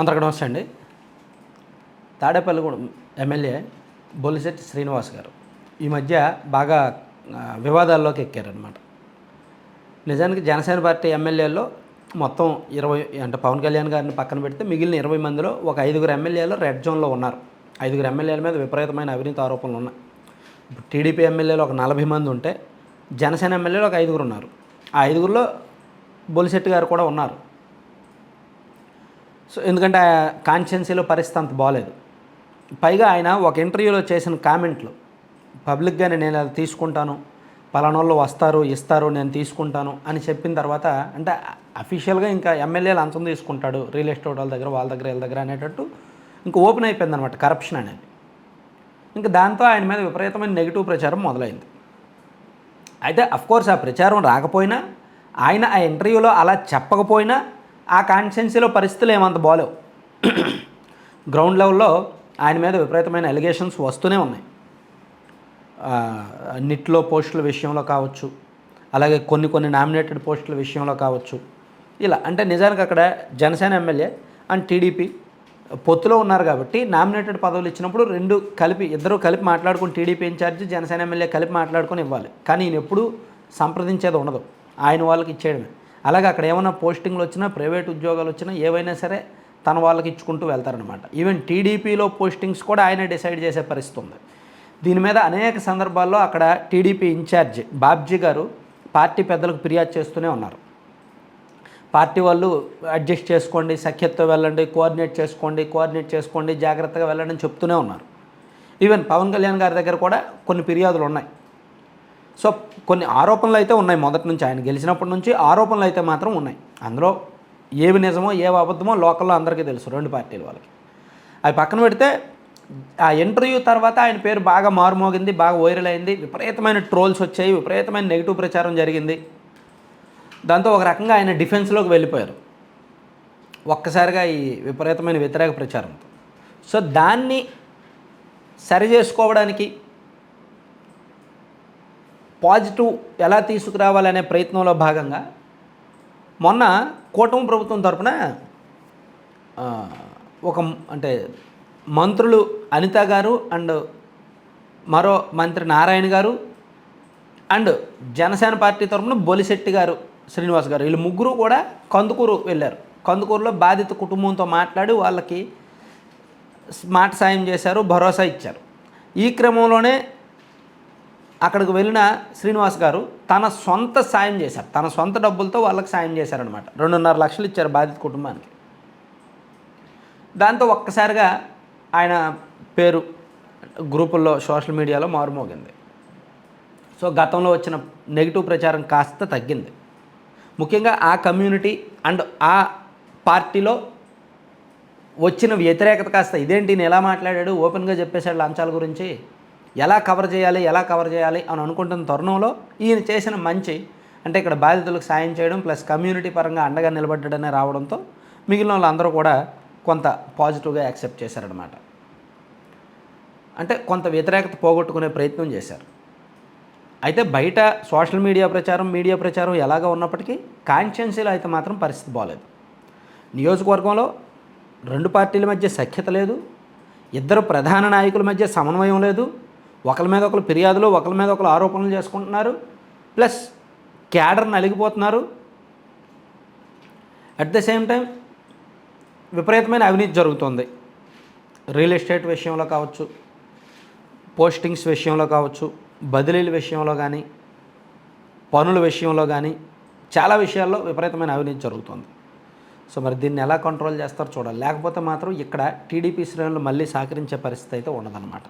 అందరికీ నమస్తే అండి. తాడేపల్లిగూడెం ఎమ్మెల్యే బొలిశెట్టి శ్రీనివాస్ గారు ఈ మధ్య బాగా వివాదాల్లోకి ఎక్కారనమాట నిజానికి జనసేన పార్టీ ఎమ్మెల్యేల్లో మొత్తం ఇరవై అంటే పవన్ కళ్యాణ్ గారిని పక్కన పెడితే మిగిలిన ఇరవై మందిలో ఒక ఐదుగురు ఎమ్మెల్యేలు రెడ్ జోన్లో ఉన్నారు. ఐదుగురు ఎమ్మెల్యేల మీద విపరీతమైన అవినీతి ఆరోపణలు ఉన్నాయి. ఇప్పుడు టీడీపీ ఎమ్మెల్యేలు ఒక నలభై మంది ఉంటే జనసేన ఎమ్మెల్యేలు ఒక ఐదుగురు ఉన్నారు. ఆ ఐదుగురిలో బొలిశెట్టి గారు కూడా ఉన్నారు. సో ఎందుకంటే ఆ కాన్స్టిట్యున్సీలో పరిస్థితి అంత బాగాలేదు పైగా ఆయన ఒక ఇంటర్వ్యూలో చేసిన కామెంట్లు పబ్లిక్గానే నేను అది తీసుకుంటాను పలానోళ్ళు వస్తారు ఇస్తారు నేను తీసుకుంటాను అని చెప్పిన తర్వాత అంటే అఫీషియల్గా ఇంకా ఎమ్మెల్యేలు అంతం తీసుకుంటాడు రియల్ ఎస్టేట్ వాళ్ళ దగ్గర వాళ్ళ దగ్గర వీళ్ళ దగ్గర అనేటట్టు ఇంకా ఓపెన్ అయిపోయింది అనమాట కరప్షన్ అనేది. ఇంకా దాంతో ఆయన మీద విపరీతమైన నెగిటివ్ ప్రచారం మొదలైంది. అయితే అఫ్కోర్స్ ఆ ప్రచారం రాకపోయినా ఆయన ఆ ఇంటర్వ్యూలో అలా చెప్పకపోయినా ఆ కాన్స్టెన్సీలో పరిస్థితులు ఏమంత బాలేవు. గ్రౌండ్ లెవెల్లో ఆయన మీద విపరీతమైన ఎలిగేషన్స్ వస్తూనే ఉన్నాయి. నిట్లో పోస్టుల విషయంలో కావచ్చు అలాగే కొన్ని కొన్ని నామినేటెడ్ పోస్టుల విషయంలో కావచ్చు. ఇలా అంటే నిజానికి అక్కడ జనసేన ఎమ్మెల్యే అండ్ టీడీపీ పొత్తులో ఉన్నారు కాబట్టి నామినేటెడ్ పదవులు ఇచ్చినప్పుడు రెండు కలిపి ఇద్దరు కలిపి మాట్లాడుకుని టీడీపీ ఇన్ఛార్జ్ జనసేన ఎమ్మెల్యే కలిపి మాట్లాడుకొని ఇవ్వాలి. కానీ ఈయన ఎప్పుడు సంప్రదించేది ఉండదు. ఆయన వాళ్ళకి ఇచ్చేయడమే. అలాగే అక్కడ ఏమైనా పోస్టింగ్లు వచ్చినా ప్రైవేట్ ఉద్యోగాలు వచ్చినా ఏవైనా సరే తన వాళ్ళకి ఇచ్చుకుంటూ వెళ్తారనమాట ఈవెన్ టీడీపీలో పోస్టింగ్స్ కూడా ఆయనే డిసైడ్ చేసే పరిస్థితి ఉంది. దీని మీద అనేక సందర్భాల్లో అక్కడ టీడీపీ ఇన్ఛార్జ్ బాబ్జీ గారు పార్టీ పెద్దలకు ఫిర్యాదు చేస్తూనే ఉన్నారు. పార్టీ వాళ్ళు అడ్జస్ట్ చేసుకోండి సఖ్యతతో వెళ్ళండి కోఆర్డినేట్ చేసుకోండి కోఆర్డినేట్ చేసుకోండి జాగ్రత్తగా వెళ్ళండి అని చెప్తూనే ఉన్నారు. ఈవెన్ పవన్ కళ్యాణ్ గారి దగ్గర కూడా కొన్ని ఫిర్యాదులు ఉన్నాయి. సో కొన్ని ఆరోపణలు అయితే ఉన్నాయి మొదటి నుంచి. ఆయన గెలిచినప్పటి నుంచి ఆరోపణలు అయితే మాత్రం ఉన్నాయి. అందులో ఏవి నిజమో ఏవి అబద్ధమో లోకల్లో అందరికీ తెలుసు రెండు పార్టీల వాళ్ళకి. అవి పక్కన పెడితే ఆ ఇంటర్వ్యూ తర్వాత ఆయన పేరు బాగా మారుమోగింది బాగా వైరల్ అయింది. విపరీతమైన ట్రోల్స్ వచ్చాయి విపరీతమైన నెగిటివ్ ప్రచారం జరిగింది. దాంతో ఒక రకంగా ఆయన డిఫెన్స్లోకి వెళ్ళిపోయారు. ఒక్కసారిగా ఈ విపరీతమైన వ్యతిరేక ప్రచారంతో. సో దాన్ని సరి చేసుకోవడానికి పాజిటివ్ ఎలా తీసుకురావాలనే ప్రయత్నంలో భాగంగా మొన్న కూటమి ప్రభుత్వం తరపున ఒక అంటే మంత్రులు అనిత గారు అండ్ మరో మంత్రి నారాయణ గారు అండ్ జనసేన పార్టీ తరపున బొలిశెట్టి గారు శ్రీనివాస్ గారు. వీళ్ళు ముగ్గురు కూడా కందుకూరు వెళ్ళారు. కందుకూరులో బాధిత కుటుంబంతో మాట్లాడి వాళ్ళకి స్మార్ట్ సాయం చేశారు భరోసా ఇచ్చారు. ఈ క్రమంలోనే అక్కడికి వెళ్ళిన శ్రీనివాస్ గారు తన సొంత సాయం చేశారు. తన సొంత డబ్బులతో వాళ్ళకి సాయం చేశారనమాట రెండున్నర లక్షలు ఇచ్చారు బాధిత కుటుంబానికి. దాంతో ఒక్కసారిగా ఆయన పేరు గ్రూపుల్లో సోషల్ మీడియాలో మారుమోగింది. సో గతంలో వచ్చిన నెగిటివ్ ప్రచారం కాస్త తగ్గింది. ముఖ్యంగా ఆ కమ్యూనిటీ అండ్ ఆ పార్టీలో వచ్చిన వ్యతిరేకత కాస్త ఇదేంటి? నేను ఎలా మాట్లాడాడు? ఓపెన్గా చెప్పేశాడు లంచాల గురించి. ఎలా కవర్ చేయాలి ఎలా కవర్ చేయాలి అని అనుకుంటున్న తరుణంలో ఈయన చేసిన మంచి అంటే ఇక్కడ బాధితులకు సాయం చేయడం ప్లస్ కమ్యూనిటీ పరంగా అండగా నిలబడ్డాడనే రావడంతో మిగిలిన వాళ్ళందరూ కూడా కొంత పాజిటివ్గా యాక్సెప్ట్ చేశారనమాట అంటే కొంత వ్యతిరేకత పోగొట్టుకునే ప్రయత్నం చేశారు. అయితే బయట సోషల్ మీడియా ప్రచారం మీడియా ప్రచారం ఎలాగ ఉన్నప్పటికీ కాన్షియన్సీలో అయితే మాత్రం పరిస్థితి బాగలేదు నియోజకవర్గంలో రెండు పార్టీల మధ్య సఖ్యత లేదు. ఇద్దరు ప్రధాన నాయకుల మధ్య సమన్వయం లేదు. ఒకరి మీద ఒకరు ఫిర్యాదులు ఒకరి మీద ఒకరు ఆరోపణలు చేసుకుంటున్నారు. ప్లస్ క్యాడర్ నలిగిపోతున్నారు. అట్ ద సేమ్ టైం విపరీతమైన అవినీతి జరుగుతుంది. రియల్ ఎస్టేట్ విషయంలో కావచ్చు పోస్టింగ్స్ విషయంలో కావచ్చు బదిలీల విషయంలో కానీ పనుల విషయంలో కానీ చాలా విషయాల్లో విపరీతమైన అవినీతి జరుగుతుంది. సో మరి దీన్ని ఎలా కంట్రోల్ చేస్తారో చూడాలి. లేకపోతే మాత్రం ఇక్కడ టీడీపీ శ్రేణులు మళ్ళీ సహకరించే పరిస్థితి అయితే ఉండదన్నమాట.